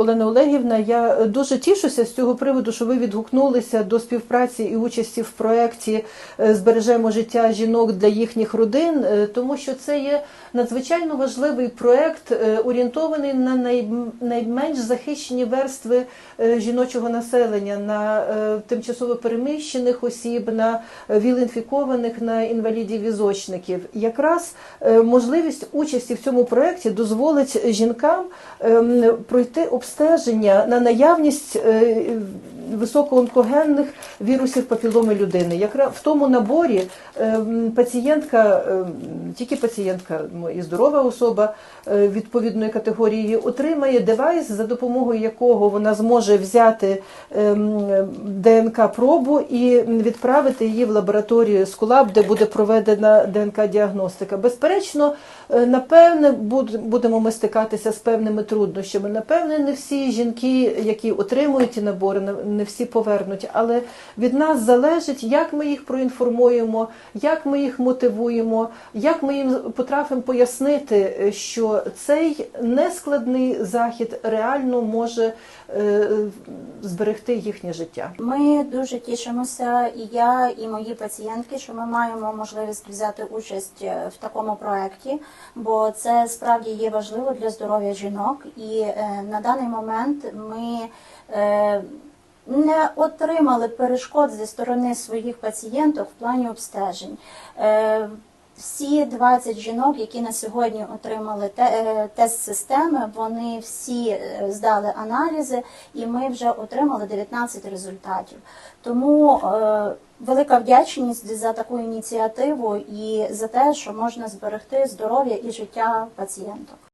Олена Олегівна. Я дуже тішуся з цього приводу, що ви відгукнулися до співпраці і участі в проєкті е, Збережемо життя жінок для їхніх родин, е, тому що це є надзвичайно важливий проєкт, е, орієнтований на найменш захищені верстви е, жіночого населення, на е, тимчасово переміщених осіб, на е, віл-інфікованих, на інвалідів-візочників. Якраз е, можливість участі в цьому проєкті дозволить жінкам ем, пройти обстеження на наявність е, високоонкогенних вірусів папіломи людини. Якраз в тому наборі пацієнтка, ем, тільки пацієнтка і здорова особа е, відповідної категорії отримає девайс, за допомогою якого вона зможе взяти ем, ДНК-пробу і відправити її в лабораторію Скулаб, де буде проведена ДНК-діагностика. Безперечно, е, напевне, будемо ми стикатися з певними труднощами. Напевне, не всі жінки, які отримують ті набори, не всі повернуть. Але від нас залежить, як ми їх проінформуємо, як ми їх мотивуємо, як ми їм потрафимо пояснити, е, що цей нескладний захід реально може е, зберегти їхнє життя. Ми дуже тішимося, і я, і мої пацієнтки, що ми маємо можливість взяти участь е, в такому проєкті, бо це справді є важливо для здоров'я жінок. І на даний момент ми не отримали перешкод зі сторони своїх пацієнток в плані обстежень. Е, всі 20 жінок, які на сьогодні отримали е, тест системи, вони всі е, здали аналізи, і ми вже отримали 19 результатів. Тому велика вдячність за таку ініціативу і за те, що можна зберегти здоров'я і життя пацієнток.